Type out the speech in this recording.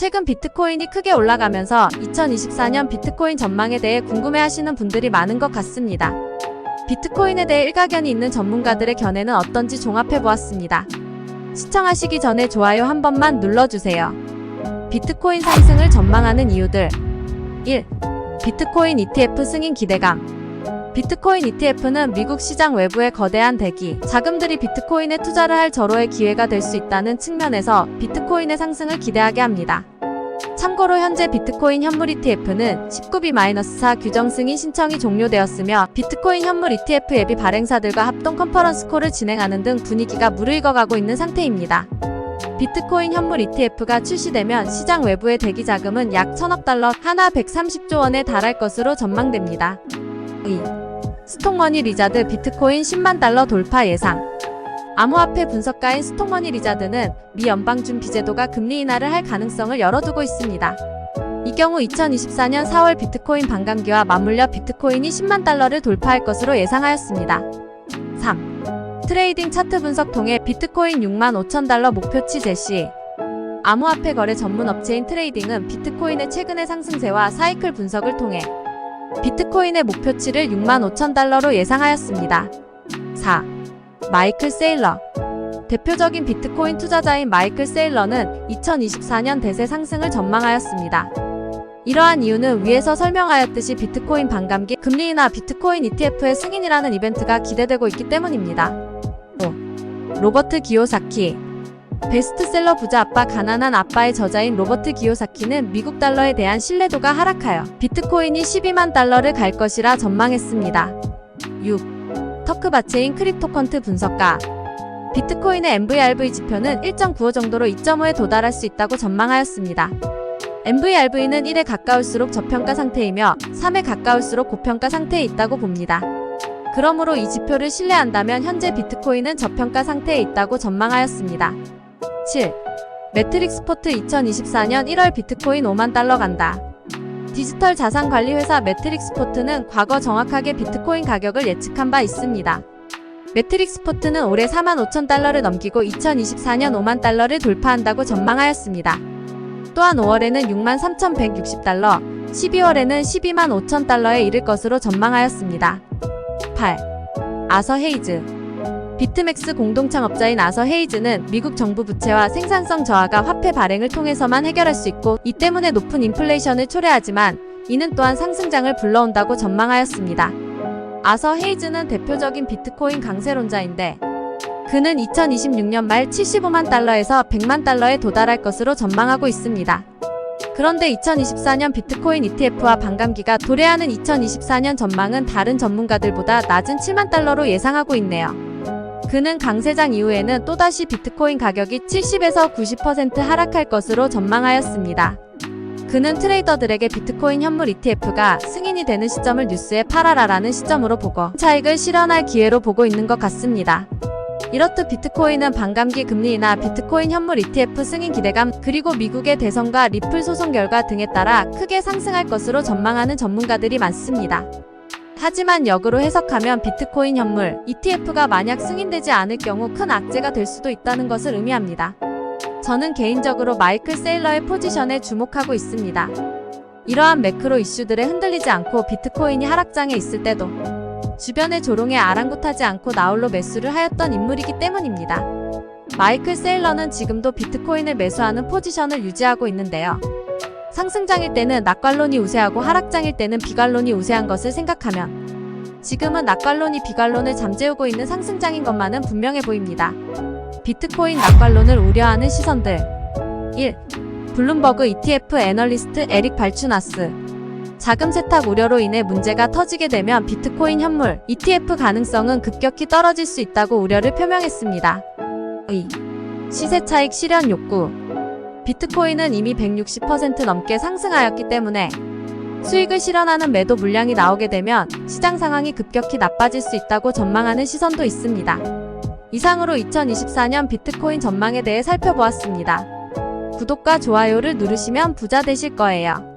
최근 비트코인이 크게 올라가면서 2024년 비트코인 전망에 대해 궁금해하시는 분들이 많은 것 같습니다. 비트코인에 대해 일가견이 있는 전문가들의 견해는 어떤지 종합해보았습니다. 시청하시기 전에 좋아요 한 번만 눌러주세요. 비트코인 상승을 전망하는 이유들 1. 비트코인 ETF 승인 기대감 비트코인 ETF는 미국 시장 외부의 거대한 대기, 자금들이 비트코인에 투자를 할 절호의 기회가 될 수 있다는 측면에서 비트코인의 상승을 기대하게 합니다. 참고로 현재 비트코인 현물 ETF는 19B-4 규정 승인 신청이 종료되었으며 비트코인 현물 ETF 예비 발행사들과 합동 컨퍼런스 콜을 진행하는 등 분위기가 무르익어가고 있는 상태입니다. 비트코인 현물 ETF가 출시되면 시장 외부의 대기 자금은 약 1000억 달러, 하나 130조 원에 달할 것으로 전망됩니다. 2. 스톡머니 리자드 비트코인 10만 달러 돌파 예상. 암호화폐 분석가인 스톡머니 리자드는 미 연방준 비제도가 금리 인하를 할 가능성을 열어두고 있습니다. 이 경우 2024년 4월 비트코인 반감기와 맞물려 비트코인이 10만 달러를 돌파할 것으로 예상하였습니다. 3. 트레이딩 차트 분석 통해 비트코인 6만 5천 달러 목표치 제시. 암호화폐 거래 전문 업체인 트레이딩은 비트코인의 최근의 상승세와 사이클 분석을 통해 비트코인의 목표치를 6만 5천 달러로 예상하였습니다. 4. 마이클 세일러 대표적인 비트코인 투자자인 마이클 세일러는 2024년 대세 상승을 전망하였습니다. 이러한 이유는 위에서 설명하였듯이 비트코인 반감기 금리 인하 비트코인 ETF의 승인이라는 이벤트가 기대되고 있기 때문입니다. 5. 로버트 기요사키 베스트셀러 부자 아빠 가난한 아빠의 저자인 로버트 기요사키는 미국 달러에 대한 신뢰도가 하락하여 비트코인이 12만 달러를 갈 것이라 전망했습니다. 6. 터크바체인 크립토컨트 분석가 비트코인의 MVRV 지표는 1.95 정도로 2.5에 도달할 수 있다고 전망하였습니다. MVRV는 1에 가까울수록 저평가 상태이며 3에 가까울수록 고평가 상태에 있다고 봅니다. 그러므로 이 지표를 신뢰한다면 현재 비트코인은 저평가 상태에 있다고 전망하였습니다. 7. 매트릭스 포트 2024년 1월 비트코인 5만 달러 간다. 디지털 자산 관리 회사 매트릭스 포트는 과거 정확하게 비트코인 가격을 예측한 바 있습니다. 매트릭스 포트는 올해 4만 5천 달러를 넘기고 2024년 5만 달러를 돌파한다고 전망하였습니다. 또한 5월에는 6만 3,160달러, 12월에는 12만 5천 달러에 이를 것으로 전망하였습니다. 8. 아서 헤이즈 비트맥스 공동창업자인 아서 헤이즈는 미국 정부 부채와 생산성 저하가 화폐 발행을 통해서만 해결할 수 있고 이 때문에 높은 인플레이션을 초래하지만 이는 또한 상승장을 불러온다고 전망하였습니다. 아서 헤이즈는 대표적인 비트코인 강세론자인데 그는 2026년 말 75만 달러에서 100만 달러에 도달할 것으로 전망하고 있습니다. 그런데 2024년 비트코인 ETF와 반감기가 도래하는 2024년 전망은 다른 전문가들보다 낮은 7만 달러로 예상하고 있네요. 그는 강세장 이후에는 또다시 비트코인 가격이 70에서 90% 하락할 것으로 전망하였습니다. 그는 트레이더들에게 비트코인 현물 ETF가 승인이 되는 시점을 뉴스에 팔아라라는 시점으로 보고 차익을 실현할 기회로 보고 있는 것 같습니다. 이렇듯 비트코인은 반감기 금리 인하, 비트코인 현물 ETF 승인 기대감, 그리고 미국의 대선과 리플 소송 결과 등에 따라 크게 상승할 것으로 전망하는 전문가들이 많습니다. 하지만 역으로 해석하면 비트코인 현물 ETF가 만약 승인되지 않을 경우 큰 악재가 될 수도 있다는 것을 의미합니다. 저는 개인적으로 마이클 세일러의 포지션에 주목하고 있습니다. 이러한 매크로 이슈들에 흔들리지 않고 비트코인이 하락장에 있을 때도 주변의 조롱에 아랑곳하지 않고 나홀로 매수를 하였던 인물이기 때문입니다. 마이클 세일러는 지금도 비트코인을 매수하는 포지션을 유지하고 있는데요. 상승장일 때는 낙관론이 우세하고 하락장일 때는 비관론이 우세한 것을 생각하면 지금은 낙관론이 비관론을 잠재우고 있는 상승장인 것만은 분명해 보입니다. 비트코인 낙관론을 우려하는 시선들 1. 블룸버그 ETF 애널리스트 에릭 발추나스 자금 세탁 우려로 인해 문제가 터지게 되면 비트코인 현물 ETF 가능성은 급격히 떨어질 수 있다고 우려를 표명했습니다. 2. 시세 차익 실현 욕구 비트코인은 이미 160% 넘게 상승하였기 때문에 수익을 실현하는 매도 물량이 나오게 되면 시장 상황이 급격히 나빠질 수 있다고 전망하는 시선도 있습니다. 이상으로 2024년 비트코인 전망에 대해 살펴보았습니다. 구독과 좋아요를 누르시면 부자 되실 거예요.